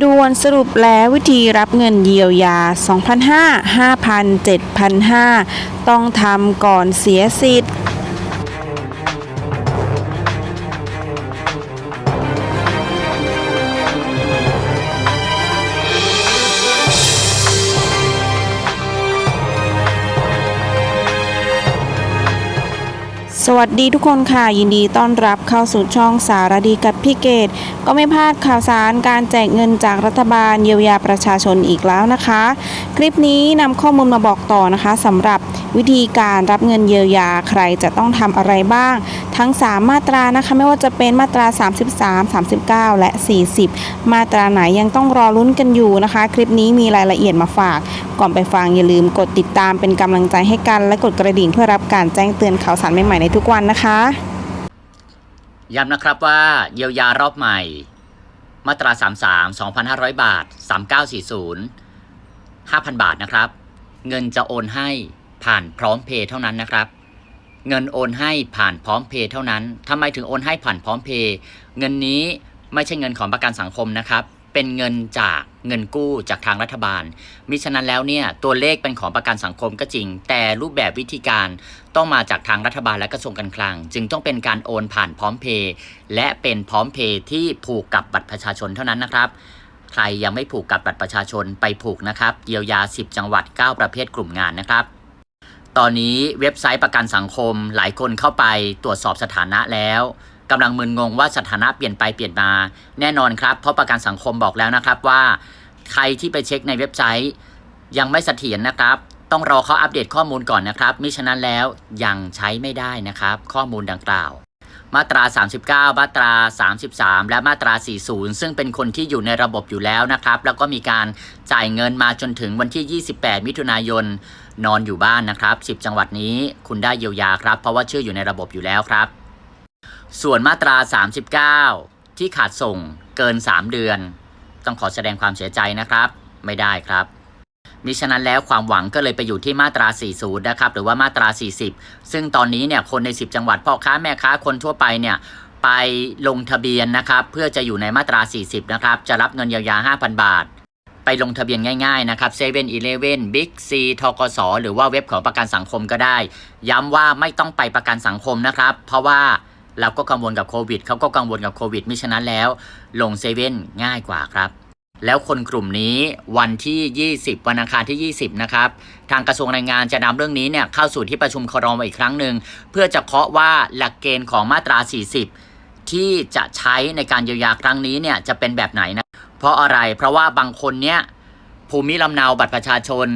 ด่วนสรุปแล้ววิธีรับเงินเยียวยา 2,500 5,000 7,500 ต้องทำก่อนเสียสิทธิ์ สวัสดีทุกคนค่ะ ยินดีต้อนรับเข้าสู่ช่องสารดีกับพี่เกต ก็ไม่พลาดข่าวสารการแจกเงินจากรัฐบาลเยียวยาประชาชนอีกแล้วนะคะ คลิปนี้นำข้อมูลมาบอกต่อนะคะสำหรับ วิธีการรับเงินเยียวยาใครจะต้องทำอะไรบ้าง ทั้ง 3 มาตรานะคะไม่ว่าจะเป็นมาตรา 33 39 และ 40 มาตราไหนยังต้องรอลุ้นกันอยู่นะคะ คลิปนี้มีรายละเอียดมาฝาก ก่อนไปฟังอย่าลืมกดติดตามเป็นกำลังใจให้กัน และกดกระดิ่งเพื่อรับการแจ้งเตือนข่าวสารใหม่ๆในทุกวันนะคะย้ำนะครับว่าเยียวยารอบใหม่ มาตรา 33 2,500 บาท 3940 5,000 บาทนะครับ เงินจะโอนให้ ผ่านพร้อมเพย์เท่านั้นนะครับ เงินโอนให้ผ่านพร้อมเพย์เท่านั้นทำไมถึงโอนให้ผ่านพร้อมเพย์เงินนี้ไม่ใช่เงินของประกันสังคมนะครับ เป็นเงินจากเงินกู้จากทางรัฐบาล มิฉะนั้นแล้วเนี่ยตัวเลขเป็นของประกันสังคมก็จริง แต่รูปแบบวิธีการต้องมาจากทางรัฐบาลและกระทรวงการคลัง จึงต้องเป็นการโอนผ่านพร้อมเพย์และเป็นพร้อมเพย์ที่ผูกกับบัตรประชาชนเท่านั้นนะครับใครยังไม่ผูกกับบัตรประชาชนไปผูกนะครับ เยียวยา 10 จังหวัด 9 ประเภทกลุ่มงานนะครับ ตอนนี้เว็บไซต์ประกันสังคมหลายคนเข้าไปตรวจสอบสถานะแล้วกำลังมึนงงว่าสถานะเปลี่ยนไปเปลี่ยนมา แน่นอนครับ เพราะประกันสังคมบอกแล้วนะครับว่า ใครที่ไปเช็คในเว็บไซต์ ยังไม่เสถียรนะครับ ต้องรอเขาอัปเดตข้อมูลก่อนนะครับมิฉะนั้นแล้วยังใช้ไม่ได้นะครับ ข้อมูลดังกล่าว มาตรา 39 มาตรา 33 และมาตรา 40 ซึ่งเป็นคนที่อยู่ในระบบอยู่แล้วนะครับ แล้วก็มีการจ่ายเงินมาจนถึงวันที่ 28 มิถุนายน นอนอยู่บ้านนะครับ 10 จังหวัดนี้คุณได้เยียวยาครับ เพราะว่าชื่ออยู่ในระบบอยู่แล้วครับ ส่วนมาตรา 39 ที่ขาดส่งเกิน 3 เดือน ต้องขอแสดงความเสียใจนะครับ ไม่ได้ครับมิฉะนั้นแล้วความหวังก็เลยไปอยู่ที่มาตรา 40 นะครับ หรือว่ามาตรา 40 ซึ่งตอนนี้เนี่ยคนใน 10 จังหวัดพ่อค้าแม่ค้าคนทั่วไปเนี่ยไปลงทะเบียนนะครับ เพื่อจะอยู่ในมาตรา 40 นะครับ จะรับเงินเยียวยา 5,000 บาท ไปลงทะเบียนง่ายๆนะครับเซเว่นอีเลฟเว่นบิ๊กซีทกสหรือว่าเว็บของประกันสังคมก็ได้ ย้ำว่าไม่ต้องไปประกันสังคมนะครับ เพราะว่าเราก็กังวลกับโควิดเขาก็กังวลกับโควิดมิฉะนั้นแล้ว ลงเซเว่นง่ายกว่าครับ แล้วคนกลุ่มนี้วันที่ 20 วันอังคารที่ 20 นะครับ ทางกระทรวงแรงงานจะนำเรื่องนี้เนี่ยเข้าสู่ที่ประชุมครมอีกครั้งหนึ่งเพื่อจะเคาะว่าหลักเกณฑ์ของมาตรา 40 ที่จะใช้ในการเยียวยาครั้งนี้เนี่ยจะเป็นแบบไหนนะ เพราะอะไร เพราะว่าบางคนเนี่ยภูมิลำเนาบัตรประชาชน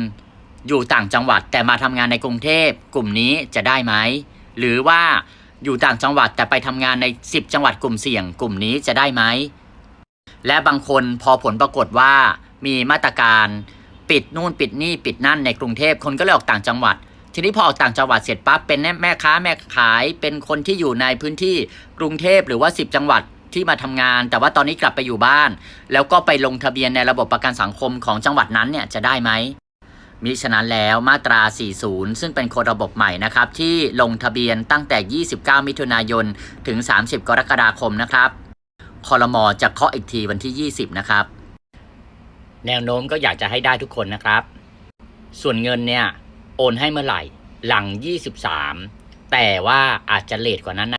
อยู่ต่างจังหวัดแต่มาทำงานในกรุงเทพกลุ่มนี้จะได้ไหมหรือว่าอยู่ต่างจังหวัดแต่ไปทำงานใน 10 จังหวัดกลุ่มเสี่ยง กลุ่มนี้จะได้ไหมและบางคนพอผลปรากฏว่ามีมาตรการปิดนู่นปิดนี่ปิดนั่นในกรุงเทพคนก็เลยออกต่างจังหวัด ทีนี้พอออกต่างจังหวัดเสร็จปั๊บเป็นแม่ค้าแม่ขายเป็นคนที่อยู่ในพื้นที่กรุงเทพหรือว่า 10 จังหวัด ที่มาทำงาน แต่ว่าตอนนี้กลับไปอยู่บ้าน แล้วก็ไปลงทะเบียนในระบบประกันสังคมของจังหวัดนั้นเนี่ยจะได้ไหมมิฉะนั้นแล้วมาตรา 40 ซึ่งเป็นโคดระบบใหม่นะครับ ที่ลงทะเบียนตั้งแต่ 29 มิถุนายน ถึง 30 กรกฎาคมนะครับคอรมอจะเคาะอีกทีวันที่ 20 นะครับ แนวโน้มก็อยากจะให้ได้ทุกคนนะครับ ส่วนเงินเนี่ย โอนให้เมื่อไหร่ หลัง 23 แต่ว่าอาจจะเลทกว่านั้นน